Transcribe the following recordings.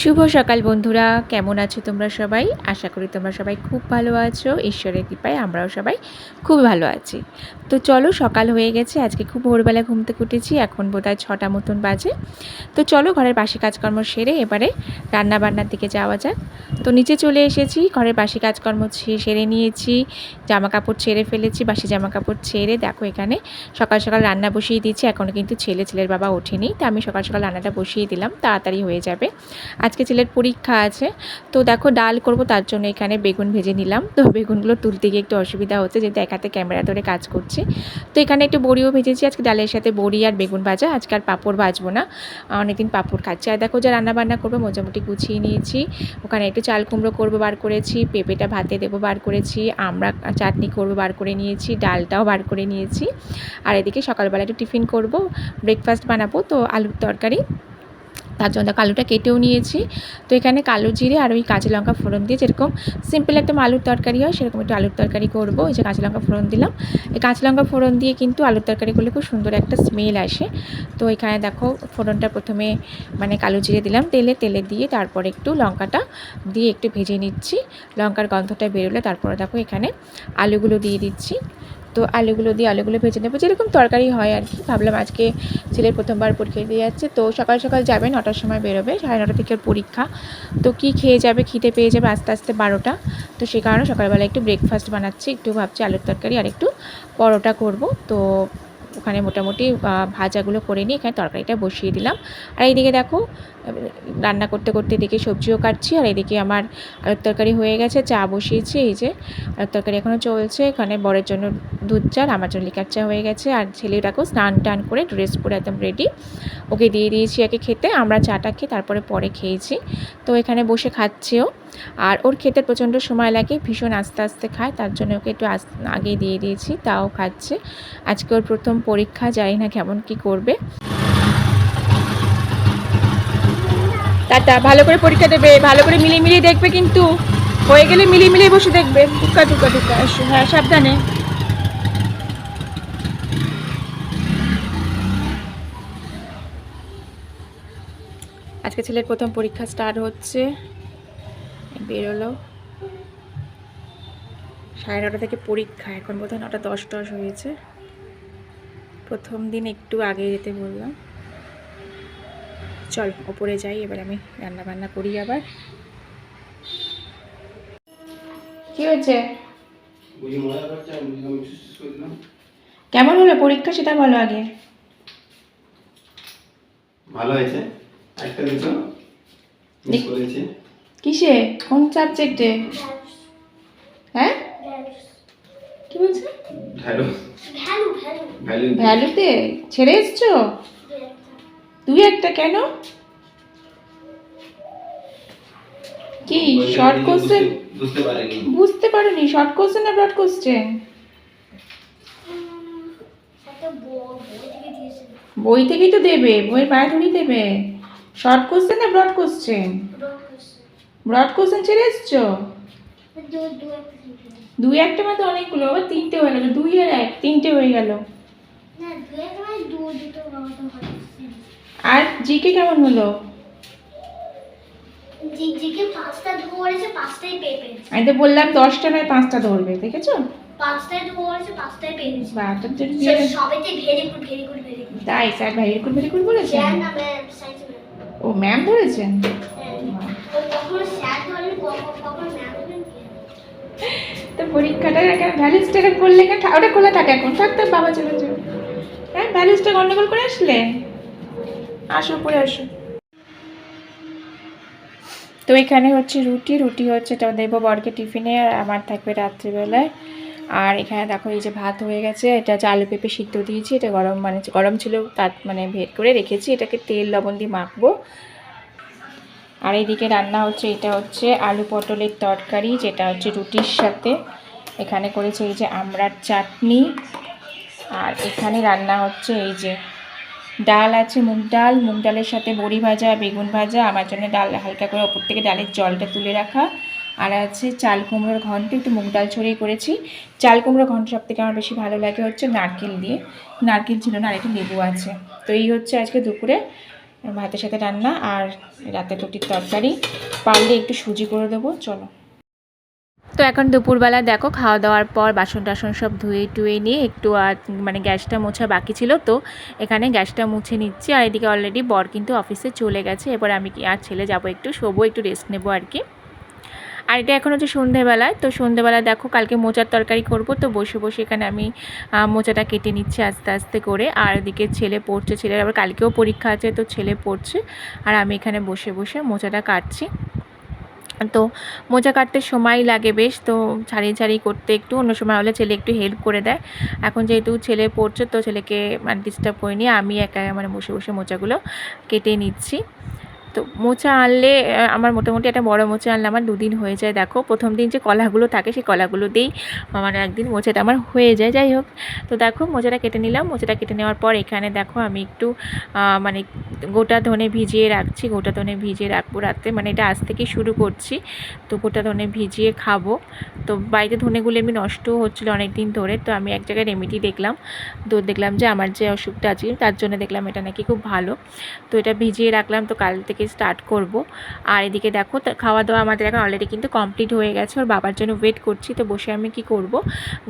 শুভ সকাল বন্ধুরা, কেমন আছো তোমরা সবাই? আশা করি তোমরা সবাই খুব ভালো আছো, ঈশ্বরের কৃপায় আমরাও সবাই খুব ভালো আছি। তো চলো, সকাল হয়ে গেছে, আজকে খুব ভোরবেলা ঘুম থেকে উঠেছি, এখন বোধহয় ছটা মতন বাজে। তো চলো, ঘরের বাসি কাজকর্ম সেরে এবারে রান্না বান্নার দিকে যাওয়া যাক। তো নিচে চলে এসেছি, ঘরের বাসি কাজকর্ম সেরে নিয়েছি জামা কাপড় ছেড়ে ফেলেছি, বাসি জামা কাপড় ছেড়ে দেখো এখানে সকাল সকাল রান্না বসিয়ে দিয়েছি এখনও কিন্তু ছেলে, ছেলের বাবা ওঠেনি, তো আমি সকাল সকাল রান্নাটা বসিয়ে দিলাম, তাড়াতাড়ি হয়ে যাবে। আজকে ছেলের পরীক্ষা আছে। তো দেখো ডাল করব, তার জন্য এখানে বেগুন ভেজে নিলাম। তো বেগুনগুলো তুলতে গিয়ে একটু অসুবিধা হচ্ছে, যেহেতু একাতে ক্যামেরা ধরে কাজ করছি। তো এখানে একটু বড়িও ভেজেছি, আজকে ডালের সাথে বড়ি আর বেগুন ভাজা। আজকে আর পাঁপড় ভাজবো না, অনেকদিন পাঁপড় খাচ্ছি। আর দেখো যা রান্নাবান্না করব, মোটামুটি গুছিয়ে নিয়েছি। ওখানে একটু চাল কুমড়ো করব, বার করেছি। পেঁপেটা ভাতে দেবো, বার করেছি। আমরা চাটনি করব, বার করে নিয়েছি। ডালটাও বার করে নিয়েছি। আর এদিকে সকালবেলা একটু টিফিন করব ব্রেকফাস্ট বানাবো। তো আলুর তরকারি। তার জন্য আলুটা কেটেও নিয়েছি। তো এখানে কালো জিরে আর ওই কাঁচা লঙ্কা ফোড়ন দিয়ে যেরকম সিম্পল একদম আলুর তরকারি হয়, সেরকম একটু আলুর তরকারি করব। ওই যে কাঁচা লঙ্কা ফোড়ন দিলাম। এই কাঁচা লঙ্কা ফোড়ন দিয়ে কিন্তু আলুর তরকারি করলে খুব সুন্দর একটা স্মেল আসে। তো এখানে দেখো ফোড়নটা প্রথমে মানে কালো জিরে দিলাম তেলে তেলে দিয়ে তারপর একটু লঙ্কাটা দিয়ে একটু ভেজে নিচ্ছি। লঙ্কার গন্ধটা বেরোলে তারপরে দেখো এখানে আলুগুলো দিয়ে দিচ্ছি। তো আলুগুলো দিয়ে আলুগুলো ভেজে নেব। যেরকম তরকারি হয় আর কি। ভাবলাম আজকে ছেলের প্রথমবার পরীক্ষা দিয়ে যাচ্ছে। তো সকাল সকাল যাবে, নটার সময় বেরোবে। সাড়ে নটা থেকে পরীক্ষা। তো কি খেয়ে যাবে, খিদে পেয়ে যাবে আস্তে আস্তে বারোটা। তো সে কারণে সকালবেলা একটু ব্রেকফাস্ট বানাচ্ছি। একটু ভাবছি আলুর তরকারি আর একটু পরোটা করব। তো ওখানে মোটামুটি ভাজাগুলো করে নিয়ে এখানে তরকারিটা বসিয়ে দিলাম। আর এইদিকে দেখো রান্না করতে করতে এদিকে সবজিও কাটছি আর এদিকে আমার আলুর তরকারি হয়ে গেছে, চা বসিয়েছি, এই যে আলুর তরকারি এখনও চলছে, এখানে বরের জন্য দুধ চা আমার জন্য লিকার চা হয়ে গেছে আর ছেলেটাকেও স্নান টান করে ড্রেস পরে একদম রেডি ওকে দিয়ে দিয়েছি একে খেতে, আমরা চাটা খেয়ে তারপরে পরে খেয়েছি, তো এখানে বসে খাচ্ছেও, আর ওর খেতে প্রচণ্ড সময় লাগে, ভীষণ আস্তে আস্তে খায়, তার জন্য ওকে একটু আগে দিয়ে দিয়েছি, তাও খাচ্ছে, আজকে ওর প্রথম পরীক্ষা, জানি না কেমন কি করবে টাটা, ভালো করে পরীক্ষা দেবে, ভালো করে মিলিয়ে মিলিয়ে দেখবে কিন্তু, হয়ে গেলে মিলিয়ে মিলিয়ে বসে দেখবে। টুকা টুকা টুকা, এসো হ্যাঁ সাবধানে। আজকে ছেলের প্রথম পরীক্ষা স্টার্ট হচ্ছে। বেরোলো। সাড়ে নটা থেকে পরীক্ষা, এখন বোধহয় নটা দশ দশ হয়েছে। প্রথম দিন একটু আগে যেতে বললাম। চল ওপরে যাই এবার আমি রান্না বান্না করি আবার। কি হয়েছে? কেমন হলো পরীক্ষা? সেটা বলো আগে। ভালো হয়েছে। একটা দিছো মিস দেখ- করেছি। কিসে? কোন সাবজেক্টে? হ্যাঁ? কি বলছে? ভ্যালু। ভ্যালু। ভ্যালুতে ছেড়ে এসছো? তুই একটা কেন কি শর্ট কোশ্চেন বুঝতে পারেনি শর্ট কোশ্চেন না ব্রড কোশ্চেন বই থেকেই তো দেবে বইয়ের বাইরে ধরেই দেবে শর্ট কোশ্চেন না ব্রড কোশ্চেন ব্রড কোশ্চেন ছেড়ে এসছো দুই একটা মতো অনেকগুলো আবার তিনটে হয়ে গেল দুই আর এক তিনটে হয়ে গেল আর জিকে কেমন হলো? জিকে পাঁচটা ধরেছে পাঁচটাই পেয়ে আমি তো বললাম দশটা নয় পাঁচটা ধরবে দেখেছ? পাঁচটায় ধরেছে পাঁচটাই পেয়েছে বা তোর জন্য দিয়ে সবেতে very good very good very good তাই sir very good very good sir না ম্যাম ও ম্যাম ধরেছেন কখনো তো পরীক্ষাটা এখানে ভ্যালিসটা করলে কেন ওটা খোলা থাকে এখন। থাক থাক বাবা চলে যাও হ্যাঁ ভ্যালিসটা গন্ডগোল করে আসলে? আসো পরে আসো। তো এখানে হচ্ছে রুটি রুটি হচ্ছে এটা দেবো বরকে টিফিনে, আর আমার থাকবে রাত্রিবেলায়। আর এখানে দেখো এই যে ভাত হয়ে গেছে, এটা হচ্ছে আলু পেঁপে সিদ্ধ দিয়েছি, এটা গরম মানে গরম ছিল, তার মানে ভেদ করে রেখেছি, এটাকে তেল, লবণ দিয়ে মাখবো। আর এইদিকে রান্না হচ্ছে, এটা হচ্ছে আলু পটলের তরকারি, যেটা হচ্ছে রুটির সাথে। এখানে করেছে এই যে আমড়ার চাটনি। আর এখানে রান্না হচ্ছে এই যে ডাল আছে, মুগ ডাল, মুগ ডালের সাথে বড়ি ভাজা, বেগুন ভাজা, আমার জন্য ডাল, হালকা করে ওপর থেকে ডালের জলটা তুলে রাখা। আর আছে চাল কুমড়োর ঘন্ট, একটু মুগ ডাল ছড়িয়ে করেছি। চাল কুমড়ো ঘন্ট সব থেকে আমার বেশি ভালো লাগে হচ্ছে নারকেল দিয়ে। নারকেল ছিল না, আর একটু লেবু আছে। তো এই হচ্ছে আজকে দুপুরে ভাতের সাথে রান্না আর রাতে রুটির তরকারি। পারলে একটু সুজি করে দেবো, চলো। তো এখন দুপুরবেলা দেখো খাওয়া দাওয়ার পর বাসন টাসন সব ধুয়ে টুয়ে নিয়ে একটু আর মানে গ্যাসটা মোছা বাকি ছিল। তো এখানে গ্যাসটা মুছে নিচ্ছি। আর এদিকে অলরেডি বর কিন্তু অফিসে চলে গেছে। এবার আমি কি আর ছেলে যাব একটু, শোবো, একটু রেস্ট নেব আর কি। আর এটা এখন হচ্ছে সন্ধেবেলায় তো সন্ধেবেলা দেখো, কালকে মোচার তরকারি করব। তো বসে বসে এখানে আমি মোচাটা কেটে নিচ্ছি আস্তে আস্তে করে। আর এদিকে ছেলে পড়ছে, ছেলের আবার কালকেও পরীক্ষা আছে, তো ছেলে পড়ছে। আর আমি এখানে বসে বসে মোচাটা কাটছি। তো মোজা কাটতে সময় লাগে বেশ, তো ছাড়িয়ে ছাড়িয়ে করতে একটু, অন্য সময় হলে ছেলে একটু হেল্প করে দেয়। এখন যেহেতু ছেলে পড়ছে, তো ছেলেকে মানে ডিস্টার্ব করিনি, আমি একা মানে বসে বসে মোজাগুলো কেটে নিচ্ছি। তো মোচা আনলে আমার মোটামুটি একটা বড় মোচা আনলে আমার দুদিন হয়ে যায়। দেখো, প্রথম দিন যে কলাগুলো থাকে, সেই কলাগুলো দিয়েই আমার একদিন মোচাটা আমার হয়ে যায়। যাই হোক, তো দেখো, মোচাটা কেটে নিলাম। মোচাটা কেটে নেওয়ার পর এখানে দেখো, আমি একটু মানে গোটা ধনে ভিজিয়ে রাখছি, গোটা ধনে ভিজিয়ে রাখব রাতে। মানে এটা আজ থেকে শুরু করছি, তো গোটা ধনে ভিজিয়ে খাব। তো বাড়িতে ধনেগুলো এমনি নষ্ট হচ্ছিল অনেক দিন ধরে, তো আমি এক জায়গায় রেমেডি দেখলাম। তো দেখলাম যে আমার যে অসুখটা আছে, তার জন্য দেখলাম এটা নাকি খুব ভালো। তো এটা ভিজিয়ে রাখলাম। তো কাল থেকে স্টার্ট করব। আর এদিকে দেখো খাওয়া দাওয়া আমাদের এখন অলরেডি কিন্তু কমপ্লিট হয়ে গেছে। ওর বাবার জন্য ওয়েট করছি তো বসে আমি কি করব?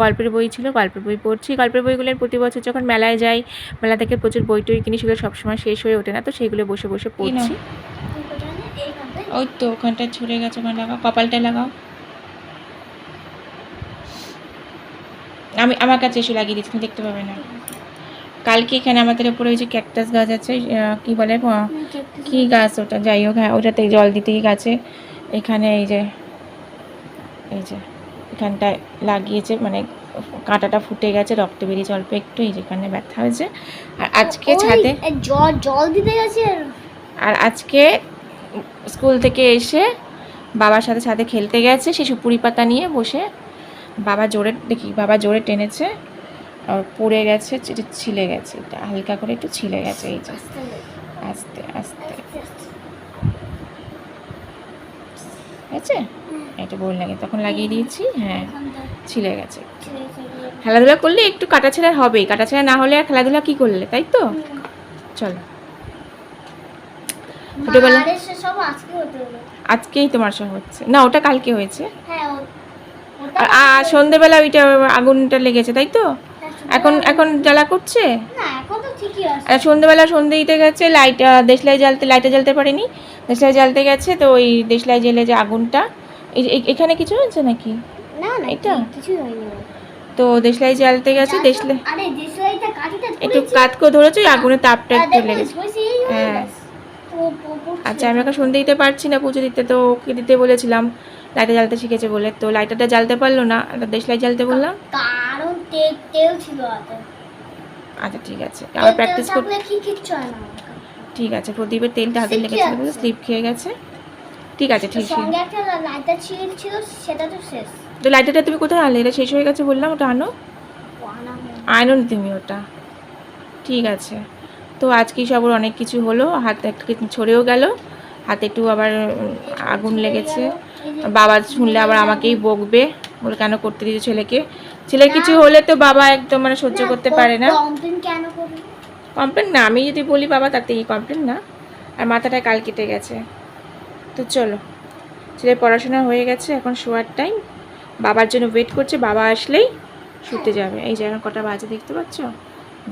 গল্পের বই ছিল গল্পের বই পড়ছি। গল্পের বইগুলোর প্রতি বছর যখন মেলায় যাই মেলা থেকে প্রচুর বই টই কিনি সেগুলো সবসময় শেষ হয়ে ওঠে না তো সেগুলো বসে বসে পড়ছি। ওই তো ওখানটা ছুড়ে গেছে ওখানে লাগাও কপালটা লাগাও। আমি আমার কাছে এসে লাগিয়ে দিচ্ছি দেখতে পাবে না। কালকে এখানে আমাদের উপরে ওই যে ক্যাকটাস গাছ আছে কি বলে কি গাছ ওটা? যাই হোক হ্যাঁ ওটাতে জল দিতেই গাছে। এখানে এই যে এই যে এখানটায় লাগিয়েছে মানে কাঁটাটা ফুটে গেছে রক্ত বেরিয়েছে অল্প একটু এই যেখানে ব্যথা হয়েছে। আর আজকে ছাদে জল জল দিতে গেছে? আর আজকে স্কুল থেকে এসে বাবার সাথে সাথে খেলতে গেছে সে সুপুরি পাতা নিয়ে বসে। বাবা জোরে দেখি বাবা জোরে টেনেছে। পড়ে গেছে ছিলে গেছে এটা হালকা করে একটু ছিলে গেছে এই যে। আস্তে আস্তে। আছে এটা বল লাগে তখন লাগিয়ে দিয়েছি হ্যাঁ ছিলে গেছে। খেলাধুলা করলে একটু কাটাছেড়া হবেই কাটাছেড়া না হলে আর খেলাধুলা কি করলে তাই তো? চলো। ছোটবেলা- আজকেই তোমার সব হচ্ছে। না ওটা কালকে হয়েছে। হ্যাঁ আর সন্ধেবেলা ওইটা আগুনটা লেগেছে তাই তো? এখন এখন জ্বালা করছে? আর সন্ধেবেলা সন্ধে দিতে গেছে লাইট দেশলাই জ্বালতে লাইটে জ্বালতে পারেনি। দেশলাই জ্বালতে গেছে তো ওই দেশলাই জেলে যে আগুনটা এখানে কিছু হয়েছে নাকি? না না এটা? হয়নি। তো দেশলাই জ্বালতে গেছে দেশলাই একটু। কাতকো ধরেছে ওই আগুনের তাপটা একটু লেগেছে। হয়ে আচ্ছা আমি এখন সন্ধে দিতে পারছি না পুজো দিতে তো ওকে দিতে বলেছিলাম। লাইটে জ্বালতে শিখেছে বলে। তো লাইটারটা জ্বালতে পারল না দেশলাই জ্বালতে বললাম। তেল ছিল হাতে। আচ্ছা ঠিক আছে। আবার প্র্যাকটিস কর কি কিচ্ছু হয় না ঠিক আছে প্রদীপের তেলটা হাতে লেগেছিল বলে স্লিপ খেয়ে গেছে। ঠিক আছে ঠিক আছে। একটা লাইটার ছিল সেটা তো শেষ। তো লাইটারটা তুমি কোথায় আনলে? এটা শেষ হয়ে গেছে বললাম ওটা আনো। আনা তুমি ওটা। ঠিক আছে। তো আজকে সব অনেক কিছু হলো হাতে একটু ছড়েও গেল হাতে একটু আবার আগুন লেগেছে। বাবা শুনলে আবার আমাকেই বকবে। বলে কেন করতে দিয়েছে ছেলেকে? ছেলের কিছু হলে তো বাবা একদম মানে সহ্য করতে পারে না। কমপ্লেন না আমি যদি বলি বাবা তাতে এই কমপ্লেন না। আর মাথাটা কাল কেটে গেছে। তো চলো ছেলের পড়াশোনা হয়ে গেছে এখন শোয়ার টাইম বাবার জন্য ওয়েট করছে বাবা আসলেই শুতে যাবে। এই যে এখন কটা বাজে দেখতে পাচ্ছ?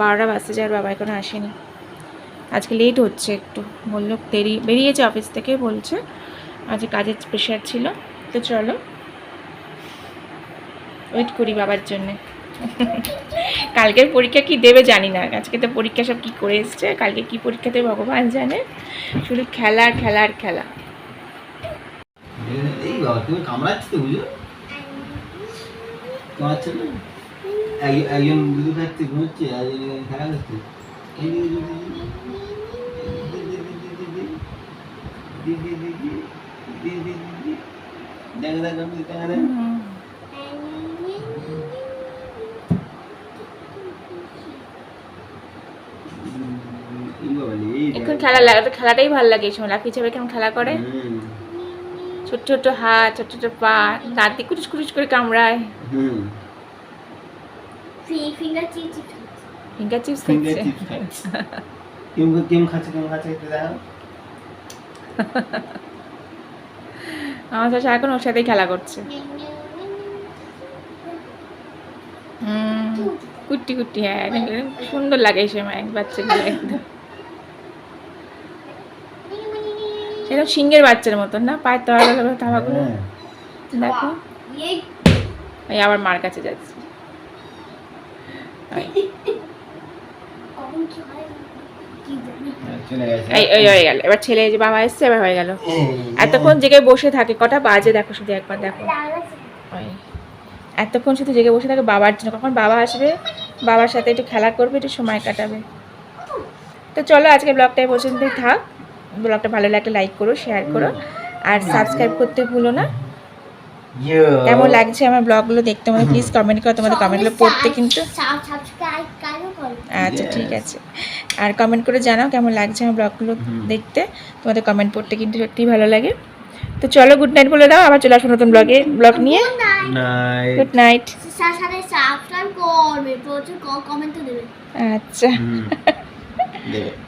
বারোটা বাজতে যায় আর বাবা এখনও আসেনি। আজকে লেট হচ্ছে একটু। বলল দেরি বেরিয়েছে অফিস থেকে বলছে। আজকে কাজের প্রেশার ছিল। তো চলো ওয়েট করি বাবার জন্যে কালকের পরীক্ষা কি দেবে জানি না আজকে তো পরীক্ষা সব কি করে এসছে কালকে কি পরীক্ষা দেবে ভগবান জানে শুধু খেলা আর খেলা আর খেলা খেলা লাগে খেলাটাই ভালো লাগে এই সময়। লাফি চাপে কেমন খেলা করে? ছোট ছোট হাত ছোট ছোট পা দাঁতে কুটুস কুটুস করে কামড়ায়। Finger chips finger chips finger খাচ্ছে। খাচ্ছে? কেম কেম খাচ্ছে একটু দেখো আমার সারাক্ষণ ওর সাথেই খেলা করছে। হুম। কুট্টি কুট্টি হ্যাঁ সুন্দর লাগে এই সময় বাচ্চাগুলো একদম। সেরকম সিংহের বাচ্চার মতন না? পায়ের তলা হ্যাঁ। দেখো। এই এই আবার মার কাছে যাচ্ছে। ওই, হয়? হ্যাঁ, এই ওই হয়ে গেল। এবার ছেলে যে বাবা এসছে এবার হয়ে গেল। এতক্ষণ জেগে বসে থাকে। কটা বাজে দেখো শুধু একবার দেখো। ওই এতক্ষণ শুধু জেগে বসে থাকে বাবার জন্য। কখন বাবা আসবে বাবার সাথে একটু খেলা করবে একটু সময় কাটাবে। তো চলো আজকে ব্লগটা এই পর্যন্তই থাক। ব্লগটা ভালো লাগলে লাইক করো শেয়ার করো আর সাবস্ক্রাইব করতে ভুলো না। কেমন লাগছে আমার ব্লগগুলো দেখতে? আমাদের প্লিজ কমেন্ট করো তোমাদের কমেন্টগুলো পড়তে কিন্তু সাবস্ক্রাইব কেন করো আচ্ছা ঠিক আছে। আর কমেন্ট করে জানাও কেমন লাগছে আমার ব্লগগুলো দেখতে। তোমাদের কমেন্ট পড়তে কিন্তু সত্যিই ভালো লাগে। তো চলো গুড নাইট বলে দাও। আবার চলে আসব নতুন ব্লগে ব্লগ নিয়ে। গুড নাইট আচ্ছা।